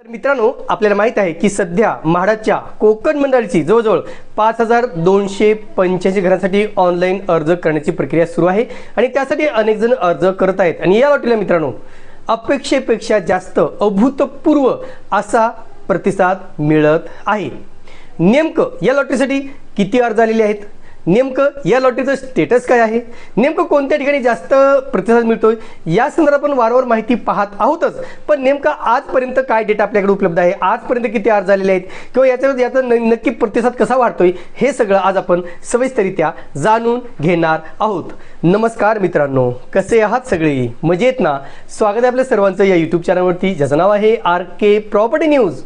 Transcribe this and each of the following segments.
तर मित्रांनो आपल्याला माहीत आहे की सध्या म्हाडाच्या कोकण मंडळाची जवळजवळ पाच हजार दोनशे पंच्याऐंशी घरांसाठी ऑनलाईन अर्ज करण्याची प्रक्रिया सुरू आहे आणि त्यासाठी अनेक जण अर्ज करत आहेत. आणि या वाटेला मित्रांनो अपेक्षेपेक्षा जास्त अभूतपूर्व असा प्रतिसाद मिळत आहे. नेमकं या लॉटरीसाठी किती अर्ज आलेले आहेत? नेमकं या लॉटरीचं स्टेटस काय आहे? नेमकं कोणत्या ठिकाणी जास्त प्रतिसाद मिळतोय? या संदर्भात आपण वारंवार माहिती पाहत आहोतच. पण नेमका आजपर्यंत काय डेटा आपल्याकडे उपलब्ध आहे? आजपर्यंत किती अर्ज झालेले आहेत? किंवा याच्यावर याचा न- नक्की प्रतिसाद कसा वाढतोय? हे सगळं आज आपण सविस्तरित्या जाणून घेणार आहोत. नमस्कार मित्रांनो. कसे आहात सगळे? मजेत ना? स्वागत आहे आपल्या सर्वांचं या युट्यूब चॅनलवरती ज्याचं नाव आहे आर के प्रॉपर्टी न्यूज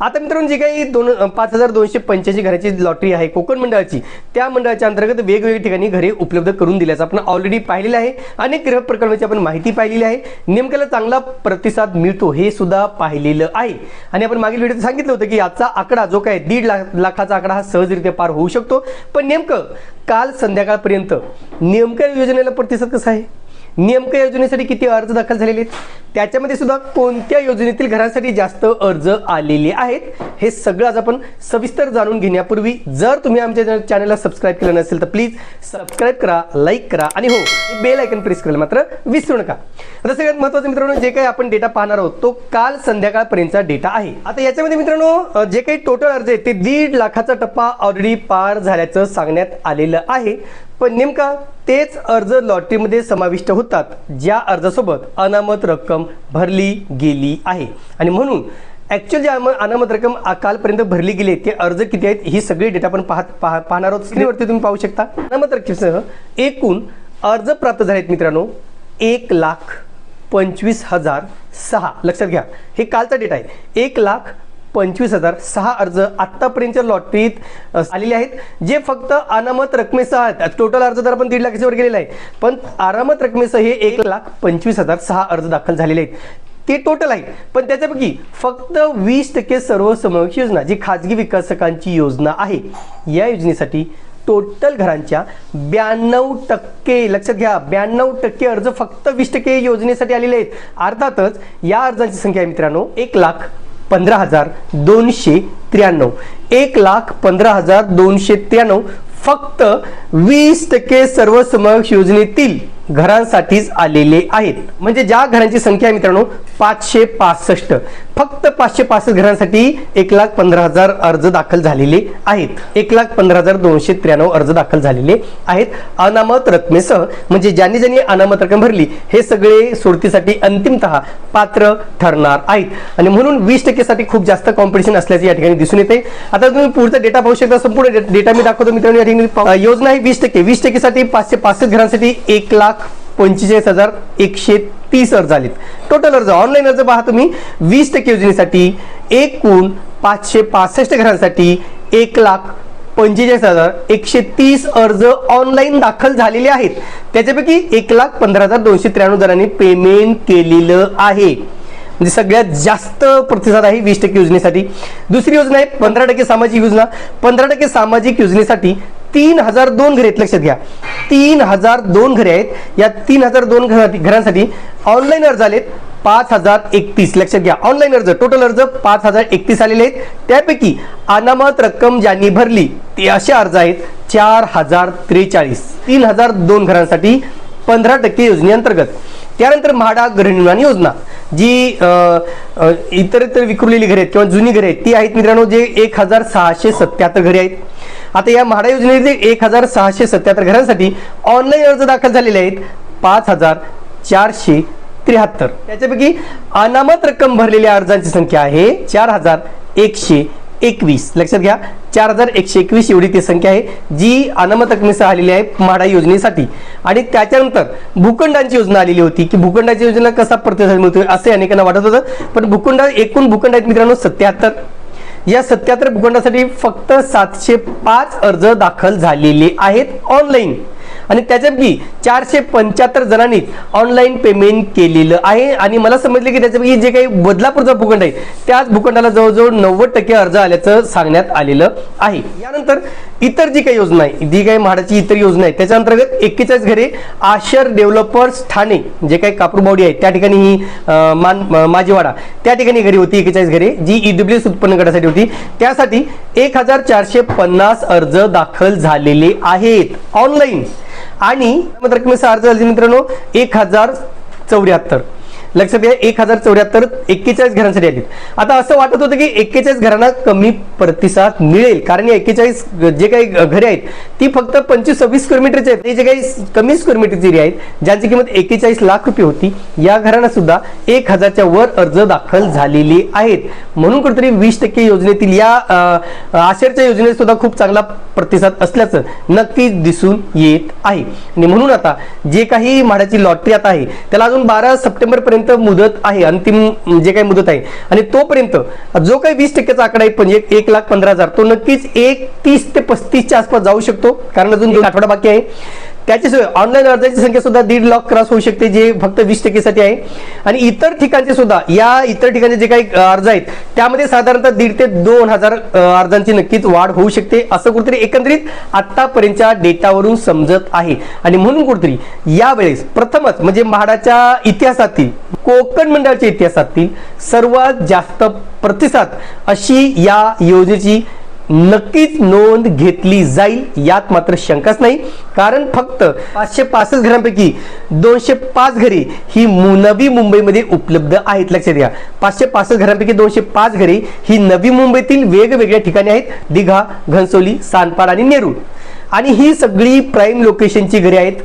आता मित्रांनो जी काही दोन पाच हजार दोनशे पंच्याऐंशी घराची लॉटरी आहे कोकण मंडळाची त्या मंडळाच्या अंतर्गत वेगवेगळ्या ठिकाणी घरे उपलब्ध करून दिल्याचं आपण ऑलरेडी पाहिलेलं आहे अनेक गृह प्रकल्पाची आपण माहिती पाहिलेली आहे. नेमक्याला चांगला प्रतिसाद मिळतो हे सुद्धा पाहिलेलं आहे. आणि आपण मागील व्हिडिओ सांगितलं होतं की याचा आकडा जो काय दीड लाख लाखाचा आकडा हा सहजरित्या पार होऊ शकतो. पण नेमकं काल संध्याकाळपर्यंत नेमक्या योजनेला प्रतिसाद कसा आहे? नेमक्या योजनेसाठी किती अर्ज दाखल झालेले आहेत? त्याच्यामध्ये सुद्धा कोणत्या योजनेतील घरांसाठी जास्त अर्ज आलेले आहेत? हे सगळं आज आपण सविस्तर जाणून घेण्यापूर्वी जर तुम्ही आमच्या चॅनलला सबस्क्राईब केलं नसेल तर प्लीज सबस्क्राईब करा लाईक करा आणि हो बेल आयकन प्रेस करायला मात्र विसरू नका. आता सगळ्यात महत्त्वाचं मित्रांनो जे काही आपण डेटा पाहणार आहोत तो काल संध्याकाळपर्यंतचा डेटा आहे. आता याच्यामध्ये मित्रांनो जे काही टोटल अर्ज आहेत ते दीड लाखाचा टप्पा ऑलरेडी पार झाल्याचं सांगण्यात आलेलं आहे. पण नेमका तेच अर्ज लॉटरीमध्ये समाविष्ट होतात ज्या अर्जासोबत अनामत रक्कम भरली गेली आहे. आणि म्हणून ॲक्च्युअल जे अनामत रक्कम कालपर्यंत भरली गेली आहे, ते अर्ज किती आहेत ही सगळी डेटा आपण पाहत पाहणार आहोत. स्क्रीनवरती तुम्ही पाहू शकता. अनामत रक्कमसह एकूण अर्ज प्राप्त झाले आहेत मित्रांनो एक लाख पंचवीस हजार सहा. लक्षात घ्या हे कालचा डेटा आहे. एक लाख पंचवीस हजार सहा अर्ज आत्तापर्यंतच्या लॉटरीत आलेले आहेत जे फक्त अनामत रकमेसह आहेत. टोटल अर्ज तर आपण दीड लाखाच्यावर गेलेला आहे. पण अनामत रकमेसह हे एक लाख पंचवीस हजार सहा अर्ज दाखल झालेले आहेत. ते टोटल आहे. पण त्याच्यापैकी फक्त वीस टक्के सर्वसमावेश योजना जी खाजगी विकासकांची योजना आहे या योजनेसाठी टोटल घरांच्या ब्याण्णव टक्के लक्षात घ्या ब्याण्णव टक्के अर्ज फक्त वीस टक्के योजनेसाठी आलेले आहेत. अर्थातच या अर्जांची संख्या आहे मित्रांनो एक लाख पंधरा हजार दोनशे त्र्याण्णव. एक लाख पंधरा हजार दोनशे त्र्याण्णव फक्त वीस टक्के सर्वसमावेश योजनेतील घरांसाठीच आलेले आहेत. म्हणजे ज्या घरांची संख्या आहे मित्रांनो पाचशे पासष्ट. फक्त पाचशे पासष्ट घरांसाठी एक लाख पंधरा हजार अर्ज दाखल झालेले आहेत. एक लाख पंधरा हजार दोनशे त्र्याण्णव अर्ज दाखल झालेले आहेत. अनामत रकमेसह म्हणजे ज्यांनी ज्यांनी अनामत रक्कम भरली हे सगळे सोडतीसाठी अंतिमतः पात्र ठरणार आहेत. आणि म्हणून वीस टक्केसाठी खूप जास्त कॉम्पिटिशन असल्याचे या ठिकाणी दिसून येते आता तुम्ही पुढचा डेटा पाहू शकता संपूर्ण डेटा मी दाखवतो मित्रांनो या ठिकाणी योजना आहे वीस टक्के. वीस टक्केसाठी पाचशे पासष्ट घरांसाठी एक लाख पंचेचाळीस हजार एकशे तीस अर्ज आलेत. टोटल अर्ज ऑनलाईन अर्ज पहा तुम्ही. वीस टक्के योजनेसाठी एकूण पाचशे पासष्ट घरांसाठी एक लाख पंचेचाळीस हजार एकशे तीस अर्ज ऑनलाईन दाखल झालेले आहेत. त्याच्यापैकी एक लाख पंधरा हजार दोनशे त्र्याण्णव जणांनी पेमेंट केलेलं आहे. म्हणजे सगळ्यात जास्त प्रतिसाद आहे वीस टक्के योजनेसाठी. दुसरी योजना आहे पंधरा टक्के सामाजिक योजना. पंधरा टक्के सामाजिक योजनेसाठी तीन हजार दोन घरे आहेत. लक्षात घ्या. तीन हजार दोन घरे आहेत. या तीन हजार दोन घरा- घरांसाठी ऑनलाईन अर्ज आलेत पाच हजार एकतीस. लक्षात घ्या. ऑनलाईन अर्ज टोटल अर्ज पाच हजार एकतीस आलेले आहेत. त्यापैकी अनामत रक्कम ज्यांनी भरली ते असे अर्ज आहेत चार हजार त्रेचाळीस. तीन हजार दोन घरांसाठी पंधरा टक्के योजनेअंतर्गत त्यानंतर म्हाडा गृहनिर्माण योजना जी इतर इतर विखुरलेली घरे आहेत किंवा जुनी घरे आहेत ती आहेत मित्रांनो जे एक हजार सहाशे सत्याहत्तर घरे आहेत. आता या म्हाडा योजनेचे एक हजार सहाशे सत्याहत्तर घरांसाठी ऑनलाईन अर्ज दाखल झालेले आहेत. पाच हजार चारशे त्र्याहत्तर. त्याच्यापैकी अनामत रक्कम भरलेल्या अर्जांची संख्या आहे चार हजार एकशे एकवीस. लक्षात घ्या चार हजार एकशे एकवीस एवढी ती संख्या आहे जी अनामत रकमेसह आलेली आहे म्हाडा योजनेसाठी. आणि त्याच्यानंतर भूखंडांची योजना आलेली होती की भूखंडाची योजना कसा प्रतिसाद मिळतोय असे अनेकांना वाटत होतं पण भूखंड एकूण भूखंड आहेत मित्रांनो सत्याहत्तर. या सत्याहत्तर भूखंडासाठी फक्त सातशे पाच अर्ज दाखल झालेले आहेत ऑनलाईन आणि त्याच्यापैकी चारशे पंच्याहत्तर जणांनी ऑनलाईन पेमेंट केलेलं आहे. आणि मला समजलं की त्याच्यापैकी जे काही बदलापूरचा भूखंड आहे त्याच भूखंडाला जवळजवळ नव्वद टक्के अर्ज आल्याचं सांगण्यात आलेलं आहे. यानंतर इतर जी काही योजना आहे जी काही म्हाडाची इतर योजना आहे त्याच्या अंतर्गत एक्केचाळीस घरे आशर डेव्हलपर्स ठाणे जे काही कापूरबावडी आहे त्या ठिकाणी ही मान माजीवाडा माझीवाडा त्या ठिकाणी घरी होती एक्केचाळीस घरे जी ईडब्ल्यू उत्पन्न गटासाठी होती. त्यासाठी एक हजार चारशे पन्नास अर्ज दाखल झालेले आहेत. ऑनलाईन आणि रकमेचा अर्ज झाली मित्रांनो एक हजार चौऱ्याहत्तर. लक्षात घ्या एक हजार चौऱ्याहत्तर एक्केचाळीस घरांसाठी आली आता असं वाटत होतं की एक्केचाळीस घरांना कमी प्रतिसाद मिळेल. कारण या एक्केचाळीस जे काही घरे आहेत ती फक्त पंचवीस सव्वीस स्क्वेअर मीटरचे आहेत. जे काही कमी स्क्वेअर मीटरची एरिया आहेत ज्यांची किंमत एकेचाळीस लाख रुपये होती या घरांना सुद्धा एक हजारच्या वर अर्ज दाखल झालेले आहेत. म्हणून कुठेतरी वीस टक्के योजनेतील या आशेरच्या योजनेत सुद्धा खूप चांगला प्रतिसाद असल्याचं नक्कीच दिसून येत आहे. आणि म्हणून आता जे काही म्हाडाची लॉटरी आता आहे त्याला अजून बारा सप्टेंबर पर्यंत मुदत आहे अंतिम जे काही मुदत आहे. आणि तोपर्यंत जो काही वीस टक्क्याचा आकडा आहे म्हणजे एक लाख पंधरा हजार तो नक्कीच एक तीस ते पस्तीसच्या आसपास जाऊ शकतो. कारण अजून दोन आठवडा बाकी आहे. त्याच्याशिवाय ऑनलाईन अर्जाची संख्या सुद्धा दीड लाख क्रॉस होऊ शकते जे फक्त वीस टक्केसाठी आहे. आणि इतर ठिकाणचे सुद्धा या इतर ठिकाणचे जे काही अर्ज आहेत त्यामध्ये साधारणतः दीड ते दोन हजार अर्जांची नक्कीच वाढ होऊ शकते. असं कुठेतरी एकंदरीत आतापर्यंतच्या डेटावरून समजत आहे. आणि म्हणून कुठेतरी यावेळेस प्रथमच म्हणजे म्हाडाच्या इतिहासातील कोकण मंडळाच्या इतिहासातील सर्वात जास्त प्रतिसाद अशी या योजनेची नक्कीच नोंद घेतली जाईल यात मात्र शंकाच नाही. कारण फक्त पाचशे पासष्ट घरांपैकी दोनशे पाच घरे ही नवी मुंबईमध्ये उपलब्ध आहेत. लक्षात घ्या. पाचशे पासष्ट घरांपैकी दोनशे पाच घरे ही नवी मुंबईतील वेगवेगळ्या ठिकाणी आहेत. दिघा घनसोली सानपाड आणि नेरूळ. आणि ही सगळी प्राईम लोकेशनची घरे आहेत.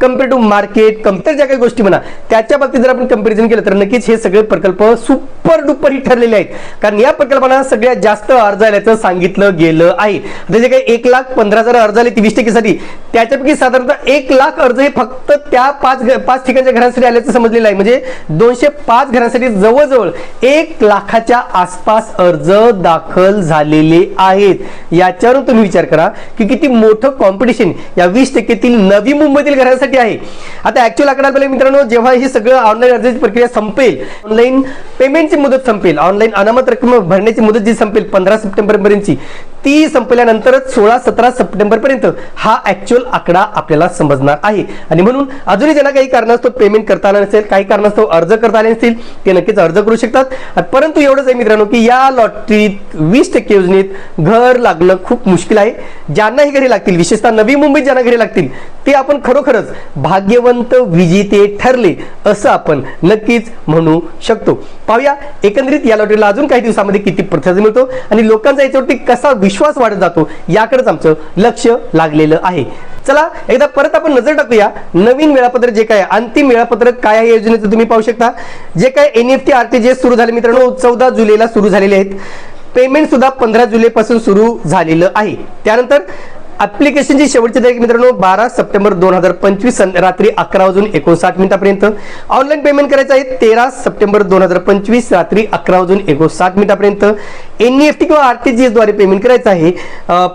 कंपेअर टू मार्केट कंपेअर ज्या काही गोष्टी म्हणा त्याच्या बाबतीत जर आपण कंपॅरिझन केलं तर नक्कीच हे सगळे प्रकल्प सुपर डुपर ही ठरलेले आहेत. कारण या प्रकल्पांना सगळ्यात जास्त अर्ज आल्याचं सांगितलं गेलं आहे. आता जे काही एक लाख पंधरा हजार अर्ज आले ती वीस टक्केसाठी त्याच्यापैकी साधारणतः एक लाख अर्ज हे फक्त त्या पाच पाच ठिकाणच्या घरांसाठी आल्याचं समजलेलं आहे. म्हणजे दोनशे पाच घरांसाठी जवळजवळ एक लाखाच्या आसपास अर्ज दाखल झालेले आहेत. याच्यावरून तुम्ही विचार करा की किती मोठं कॉम्पिटिशन या वीस टक्केतील नवी मुंबईतील घरांसाठी आहे? आता ऍक्च्युअल आकडा पहिले मित्रांनो जेव्हा हे सगळं ऑनलाईन अर्जाची प्रक्रिया संपेल ऑनलाईन पेमेंटची मुदत संपेल ऑनलाईन अनामत रक्कम भरण्याची मुदत जी संपेल पंधरा सप्टेंबर पर्यंतची ती संपल्यानंतरच सोळा सतरा सप्टेंबर पर्यंत हा ऍक्च्युअल आकडा आपल्याला समजणार आहे. आणि म्हणून अजूनही ज्यांना काही कारणास्तव पेमेंट करता आलं नसेल काही कारणास्तव अर्ज करता आले नसतील ते नक्कीच अर्ज करू शकतात. परंतु एवढंच आहे मित्रांनो की या लॉटरीत वीस टक्के योजनेत घर लागणं खूप मुश्किल आहे. ज्यांनाही घरी लागतील विशेषतः नवी मुंबईत ज्यांना घरी लागतील ते आपण खरोखरच भाग्यवंत विजेते ठरले असं आपण नक्कीच म्हणू शकतो. पाहूया एकंदरीत या लॉटरीला अजून काही दिवसामध्ये किती प्रतिसाद मिळतो आणि लोकांचा याच्यावरती कसा विश्वास विश्वास वाढत जातो. याकडेच आमचं लक्ष लागलेलं आहे. चला एकदा परत आपण नजर टाकूया. नवीन वेळापत्रक जे काय अंतिम वेळापत्रक काय आहे योजनेचं तुम्ही पाहू शकता. जे काय N F T R T सुरू झाले. मित्रांनो चौदा जुलैला सुरू झालेले आहेत. पेमेंट सुद्धा पंधरा जुलैपासून सुरू झालेलं आहे. त्यानंतर ऍप्लिकेशनची शेवटची तारीख मित्रांनो बारा सप्टेंबर दोन हजार पंचवीस रात्री अकरा वाजून एकोणसाठ मिनिटापर्यंत. ऑनलाईन पेमेंट करायचं आहे तेरा सप्टेंबर दोन हजार पंचवीस रात्री अकरा वाजून एकोणसाठ मिनिटापर्यंत. एन एफ टी किंवा आर टी जी एसद्वारे पेमेंट करायचं आहे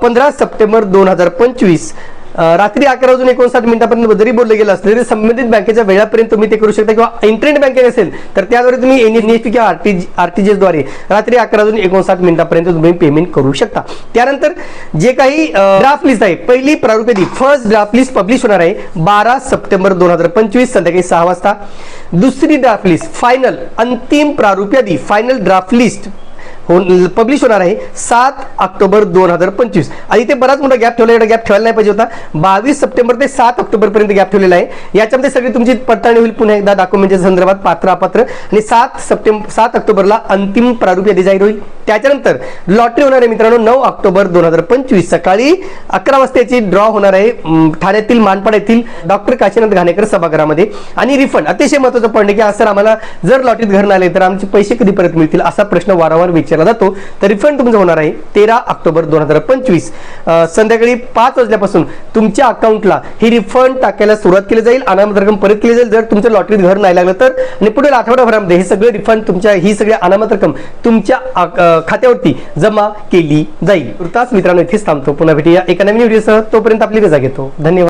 पंधरा सप्टेंबर दोन हजार पंचवीस. रात्री अकरा वाजून एकोणसाठ मिनिटापर्यंत जरी बोललं गेलं असलं तरी संबंधित बँकेच्या वेळापर्यंत तुम्ही ते करू शकता. किंवा इंटरनेट बँकिंग असेल तर त्याद्वारे तुम्ही एनएफटी किंवा आरटीजीएसद्वारे रात्री अकरा वाजून एकोणसाठ मिनिटापर्यंत तुम्ही पेमेंट करू शकता. त्यानंतर जे काही ड्राफ्ट लिस्ट आहे पहिली प्रारूप फर्स्ट ड्राफ्ट लिस्ट पब्लिश होणार आहे बारा सप्टेंबर दोन हजार पंचवीस संध्याकाळी सहा वाजता. दुसरी ड्राफ्ट लिस्ट फायनल अंतिम प्रारूप यादी फायनल ड्राफ्ट लिस्ट हो पब्लिश होणार आहे सात ऑक्टोबर दोन हजार पंचवीस. आणि इथे बराच मोठा गॅप ठेवला एवढा गॅप ठेवायला नाही पाहिजे होता. बावीस सप्टेंबर ते सात ऑक्टोबर पर्यंत गॅप ठेवलेला आहे. याच्यामध्ये सगळी तुमची पडताळणी होईल. पुन्हा एकदा डॉक्युमेंटच्या संदर्भात पात्र अपात्र आणि सात सप्टेंबर सात ऑक्टोबरला अंतिम प्रारूप यादी जाहीर होईल. त्याच्यानंतर लॉटरी होणार आहे मित्रांनो नऊ ऑक्टोबर दोन हजार पंचवीस. सकाळी अकरा वाजता याची ड्रॉ होणार आहे ठाण्यातील मानपाड येथील डॉक्टर काशीनाथ घाणेकर सभागृहामध्ये. आणि रिफंड अतिशय महत्वाचं पॉईंट आहे की असं आम्हाला जर लॉटरीत घर आले तर आमचे पैसे कधी परत मिळतील असा प्रश्न वारंवार विचार केला जातो तर रिफंड तुमचं होणार आहे तेरा ऑक्टोबर दोन हजार पंचवीस. संध्याकाळी पाच वाजल्यापासून तुमच्या अकाउंटला ही रिफंड टाकायला सुरुवात केली जाईल अनामत रक्कम परत केली जाईल. जर तुमच्या लॉटरीत घर नाही लागलं तर आणि पुढील आठवड्याभरामध्ये हे सगळे रिफंड तुमच्या ही सगळी अनामत रक्कम तुमच्या खात्यावरती जमा केली जाईल. तास मित्रांनो इथेच थांबतो. पुन्हा भेटूया एका नवीन व्हिडिओसह तोपर्यंत आपली रजा घेतो धन्यवाद.